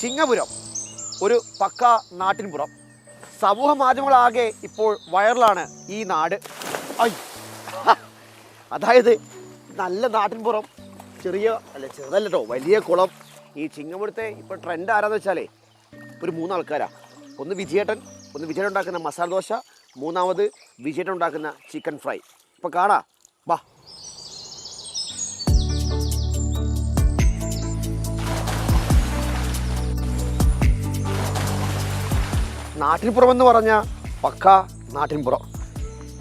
ചിങ്ങപുരം ഒരു പക്ക നാട്ടിൻപുറം. സമൂഹ മാധ്യമങ്ങളാകെ ഇപ്പോൾ വൈറലാണ് ഈ നാട്. ഐ അതായത് നല്ല നാട്ടിൻപുറം ചെറിയ അല്ല ചെറുതല്ല കേട്ടോ വലിയ കുളം. ഈ ചിങ്ങപുരത്തെ ഇപ്പോൾ ട്രെൻഡ് ആരാന്ന് വെച്ചാലേ ഒരു മൂന്നാൾക്കാരാ. ഒന്ന് വിജയേട്ടൻ ഒന്ന് വിജയേട്ടൻ ഉണ്ടാക്കുന്ന മസാല ദോശ മൂന്നാമത് വിജയേട്ടൻ ഉണ്ടാക്കുന്ന ചിക്കൻ ഫ്രൈ ഇപ്പോൾ കാണാ. വാ. നാട്ടിൻപുറം എന്ന് പറഞ്ഞാൽ പക്ക നാട്ടിൻപുറം.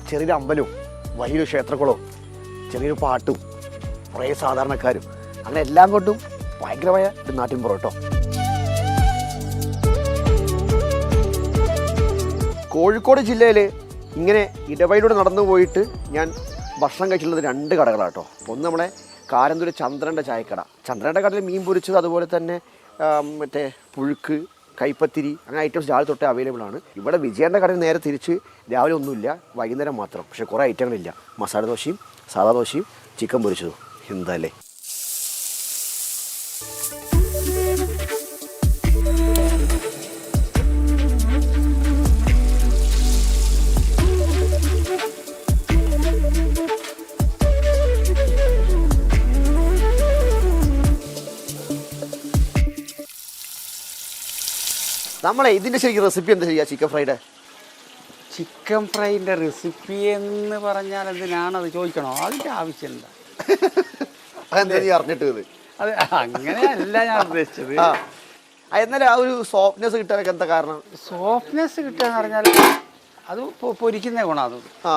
ചെറിയൊരു അമ്പലവും വലിയൊരു ക്ഷേത്രക്കുളവും ചെറിയൊരു പാട്ടും കുറേ സാധാരണക്കാരും. അങ്ങനെ എല്ലാം കൊണ്ടും ഭയങ്കരമായ ഒരു നാട്ടിൻപുറം കേട്ടോ. കോഴിക്കോട് ജില്ലയിൽ ഇങ്ങനെ ഇടവഴിയിലൂടെ നടന്നു പോയിട്ട് ഞാൻ ഭക്ഷണം കഴിച്ചിട്ടുള്ളത് രണ്ട് കടകളാണ് കേട്ടോ. ഒന്ന് നമ്മളെ കാരന്തൂര് ചന്ദ്രന്റെ ചായക്കട. ചന്ദ്രന്റെ കടയിൽ മീൻ പൊരിച്ചത് അതുപോലെ തന്നെ മറ്റേ പുഴുക്ക് കൈപ്പത്തിരി അങ്ങനെ ഐറ്റംസ് രാവിലെ തൊട്ട് അവൈലബിൾ ആണ്. ഇവിടെ വിജയന്റെ കടയിൽ നേരെ തിരിച്ച് രാവിലെ ഒന്നുമില്ല വൈകുന്നേരം മാത്രം. പക്ഷേ കുറേ ഐറ്റങ്ങളില്ല മസാല ദോശയും സാധാ ദോശയും ചിക്കൻ പൊരിച്ചതും. എന്താ നമ്മളെ ഇതിന്റെ ശരിക്കും റെസിപ്പി എന്താ ചെയ്യുക? ചിക്കൻ ഫ്രൈഡ് ചിക്കൻ ഫ്രൈന്റെ റെസിപ്പി എന്ന് പറഞ്ഞാൽ എന്തിനാണത് ചോദിക്കണോ? അതിന്റെ ആവശ്യം എന്താ? അതെന്താ നീ അറിഞ്ഞിട്ട് ഇത് അത് അങ്ങനെയല്ല ഞാൻ ഉദ്ദേശിച്ചത്. എന്നാലും ആ ഒരു സോഫ്റ്റ്നെസ് കിട്ടാനൊക്കെ എന്താ കാരണം? സോഫ്റ്റ്നെസ് കിട്ടുക എന്ന് പറഞ്ഞാൽ അത് പൊ- പൊരിക്കുന്ന ഗുണം അത്. ആ.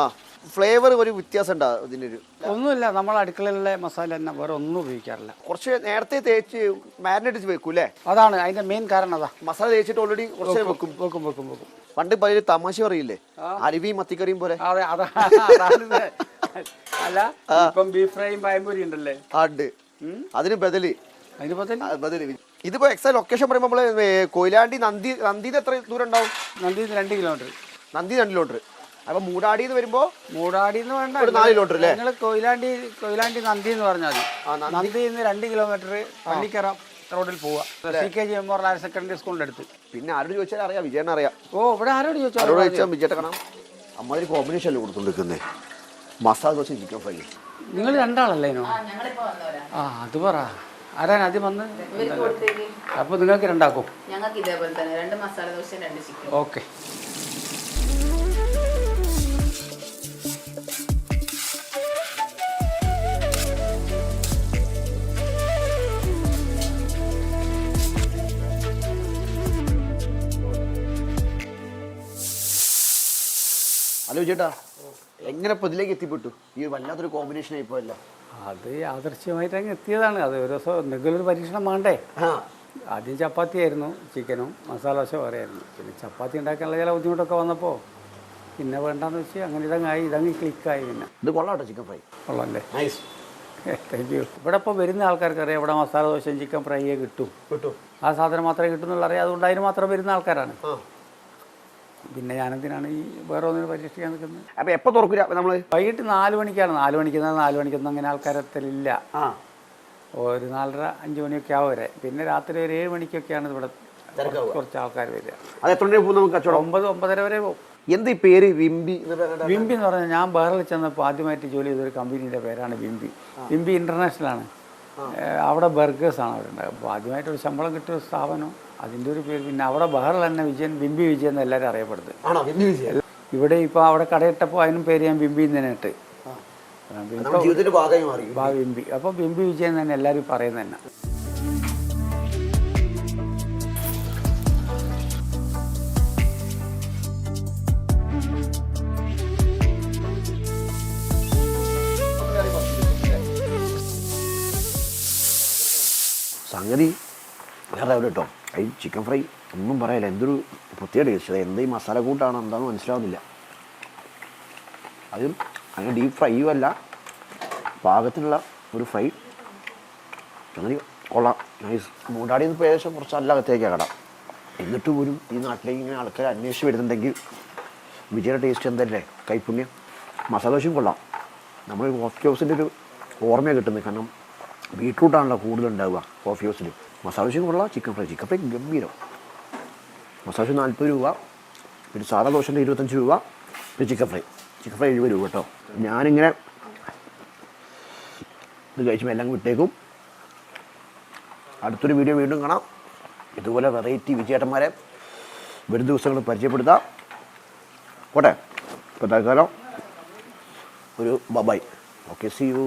ഫ്ലേവർ ഒരു വ്യത്യാസം ഉണ്ടാകും ഇതിന്റെ ഒരു ഒന്നുമില്ല നമ്മൾ അടുക്കളയിലെ മസാല തന്നെ വേറെ ഒന്നും ഉപയോഗിക്കാറില്ല. കുറച്ച് നേരത്തെ തേച്ച് മാരിനേറ്റ് വെക്കും അല്ലേ അതാണ് അതിന്റെ മെയിൻ കാരണം അതാ. മസാല തേച്ചിട്ട് ഓൾറെഡി കുറച്ച് വെക്കും വെക്കും. വെക്കും വെക്കും പണ്ട് പല തമാശ പറയില്ലേ? അരുവിയും മത്തിക്കറിയും പോലെ. അതെ. അല്ല ഇപ്പം ബീഫ് ഫ്രൈയും പയമ്പൊരി ഉണ്ടല്ലേ? ആട് ഉണ്ട്. അതിന് ബദൽ. അതിന് ബദൽ? ഇതിപ്പോ എക്സാ ലൊക്കേഷൻ പറയുമ്പോൾ നമ്മൾ കൊയിലാണ്ടി നന്ദി നന്ദിന്ന് എത്ര ദൂരം ഉണ്ടാവും? നന്ദി രണ്ട് കിലോമീറ്റർ നന്ദി രണ്ട് കിലോമീറ്റർ അപ്പൊ മൂടാടി എന്ന് വരുമ്പോ മൂടാടി എന്ന് വേണ്ട. ഒരു നാല് കിലോമീറ്റർ അല്ലേ? നിങ്ങൾ കൊയിലാണ്ടി കൊയിലാണ്ടി നന്ദി എന്ന് പറഞ്ഞാൽ മതി. നന്ദി. നിന്ന് രണ്ട് കിലോമീറ്റർ പള്ളിക്കര റോഡിൽ പോവുക C K G memorial higher secondary സ്കൂളിന്റെ അടുത്ത്. പിന്നെ ആരോട് ചോദിച്ചാൽ അറിയാം വിജയൻ അറിയാം. ഓ ഇവിടെ ആരോട് ആരോട് ചോദിച്ചാൽ വിജയട്ടെ അമ്മാതിരി കാണാം. അമ്മ കോമ്പിനേഷൻ അല്ലേ കൊടുത്തോണ്ടിരിക്കുന്നേ? മസാല ദോശ ചിക്കൻ ഫ്രൈ നിങ്ങൾ രണ്ടാളല്ലേ ആ അത് പറ. ആരാണ് ആദ്യം വന്ന്? അപ്പൊ നിങ്ങൾക്ക് രണ്ടാക്കും. ഞങ്ങൾക്ക് ഇതേപോലെ തന്നെ രണ്ട് മസാല ദോശ രണ്ട് ചിക്കൻ ഓക്കെ. ഹലോ ചേട്ടാ എങ്ങനെ പൊതിലേക്ക് ഇതിലേക്ക് എത്തിപ്പെട്ടു? ഈ വല്ലാത്തൊരു കോമ്പിനേഷൻ ആയിപ്പോ അല്ല അത് ആദർശമായിട്ട് അങ്ങ് എത്തിയതാണ്. അത് ഒരു ദിവസം എന്തെങ്കിലും ഒരു പരീക്ഷണം വേണ്ടേ ആദ്യം ചപ്പാത്തി ആയിരുന്നു ചിക്കനും മസാല ദോശ വേറെ ആയിരുന്നു. പിന്നെ ചപ്പാത്തി ഉണ്ടാക്കാനുള്ള ചില ബുദ്ധിമുട്ടൊക്കെ വന്നപ്പോൾ പിന്നെ വേണ്ടാന്ന് വെച്ച് അങ്ങനെ ഇതങ്ങായി ഇതങ്ങ് ക്ലിക്കായി പിന്നെ. ഇത് കൊള്ളാട്ടോ ചിക്കൻ ഫ്രൈ കൊള്ളാമല്ലേ നൈസ് താങ്ക് യു ഇവിടെ ഇപ്പോൾ വരുന്ന ആൾക്കാർക്ക് അറിയാം ഇവിടെ മസാല ദോശയും ചിക്കൻ ഫ്രൈയെ കിട്ടും. കിട്ടും. ആ സാധനം മാത്രമേ കിട്ടുന്നുള്ളൂ അറിയാം അതുകൊണ്ട് അതിന് മാത്രം വരുന്ന ആൾക്കാരാണ്. പിന്നെ ഞാനെന്തിനാണ് ഈ വേറെ ഒന്നിനെ പരീക്ഷിക്കാൻ നിൽക്കുന്നത്. അപ്പൊ എപ്പൊ തുറക്കില്ല നമ്മൾ വൈകിട്ട് നാല് മണിക്കാണ്. നാല് മണിക്ക് നാല് മണിക്കൊന്നും അങ്ങനെ ആൾക്കാരെത്തലില്ല ആ. ഒരു നാലര അഞ്ച് മണിയൊക്കെ ആവും വരെ. പിന്നെ രാത്രി ഒരു ഏഴ് മണിക്കൊക്കെയാണ് ഇവിടെ. കുറച്ച് ആൾക്കാർ വരിക. അത് എത്ര മണി പോകും നമുക്ക് കച്ചവടം? ഒമ്പത് ഒമ്പതര വരെ പോകും. എന്ത് ഈ പേര്? വിംബി വിംബി എന്ന് പറഞ്ഞാൽ ഞാൻ ബഹറിൽ ചെന്നപ്പോൾ ആദ്യമായിട്ട് ജോലി ചെയ്തൊരു കമ്പനീന്റെ പേരാണ് വിംബി. വിംബി ഇന്റർനാഷണൽ ആണ്. അവിടെ ബർഗേഴ്സാണ് അവിടെ ഉണ്ടായത് അപ്പോൾ ആദ്യമായിട്ട് ഒരു ശമ്പളം കിട്ടിയ ഒരു സ്ഥാപനം. അതിന്റെ ഒരു പേര് പിന്നെ അവിടെ ബഹറിൽ തന്നെ വിജയൻ ബിംബി വിജയൻ എന്ന് എല്ലാവരും അറിയപ്പെടുന്നത്. ആണോ? ബിംബി വിജയൻ? ഇവിടെ ഇപ്പോൾ അവിടെ കടയിട്ടപ്പോൾ അതിനും പേര് ഞാൻ ബിംബി എന്ന് തന്നെ ഇട്ട്. ബിംബി അപ്പോൾ ബിംബി. വിജയൻ തന്നെ എല്ലാവരും പറയുന്നത് തന്നെ. സംഗതി വേറെ എവിടെ കേട്ടോ. ഈ ചിക്കൻ ഫ്രൈ ഒന്നും പറയല്ല. എന്തൊരു പ്രത്യേക ടേസ്റ്റ് എന്ത് ഈ മസാല കൂട്ടാണ് എന്താണെന്ന് മനസ്സിലാവുന്നില്ല. അതും അങ്ങനെ ഡീപ്പ് ഫ്രൈയും അല്ല. പാകത്തിനുള്ള ഒരു ഫ്രൈ അങ്ങനെ കൊള്ളാം. നൈസ് മൂടാടി നിന്ന് ഏകദേശം കുറച്ച് നല്ല അകത്തേക്കാണ് കട. എന്നിട്ട് പോലും ഈ നാട്ടിലേക്ക് ഇങ്ങനെ ആൾക്കാർ അന്വേഷിച്ച് വരുന്നുണ്ടെങ്കിൽ വിജയുടെ ടേസ്റ്റ് എന്തല്ലേ? കൈപ്പുണ്യം. മസാല ദോശയും കൊള്ളാം. നമ്മൾ കോഫി ഹൗസിന്റെ ഒരു ഓർമ്മയാണ് കിട്ടുന്നത്. കാരണം ബീട്രൂട്ടാണല്ലോ കൂടുതലുണ്ടാവുക കോഫി ഹൗസിൽ മസാല ദോശ കൊള്ളാം ചിക്കൻ ഫ്രൈ ചിക്കൻ ഫ്രൈ ഗംഭീരം. മസാല ദോശ നാൽപ്പത് രൂപ പിന്നെ സാധാ ദോശന്റെ ഇരുപത്തഞ്ച് രൂപ പിന്നെ ചിക്കൻ ഫ്രൈ ചിക്കൻ ഫ്രൈ എഴുപത് രൂപ കേട്ടോ. ഞാനിങ്ങനെ ഇത് കഴിച്ചുമ്പോൾ എല്ലാം വിട്ടേക്കും. അടുത്തൊരു വീഡിയോ വീണ്ടും കാണാം. ഇതുപോലെ വെറൈറ്റി വിജയേട്ടന്മാരെ വരും ദിവസങ്ങൾ പരിചയപ്പെടുത്താം. പോട്ടെ. ഇപ്പോൾ തൽക്കാലം ഒരു ബബായ് ഓക്കെ സി യു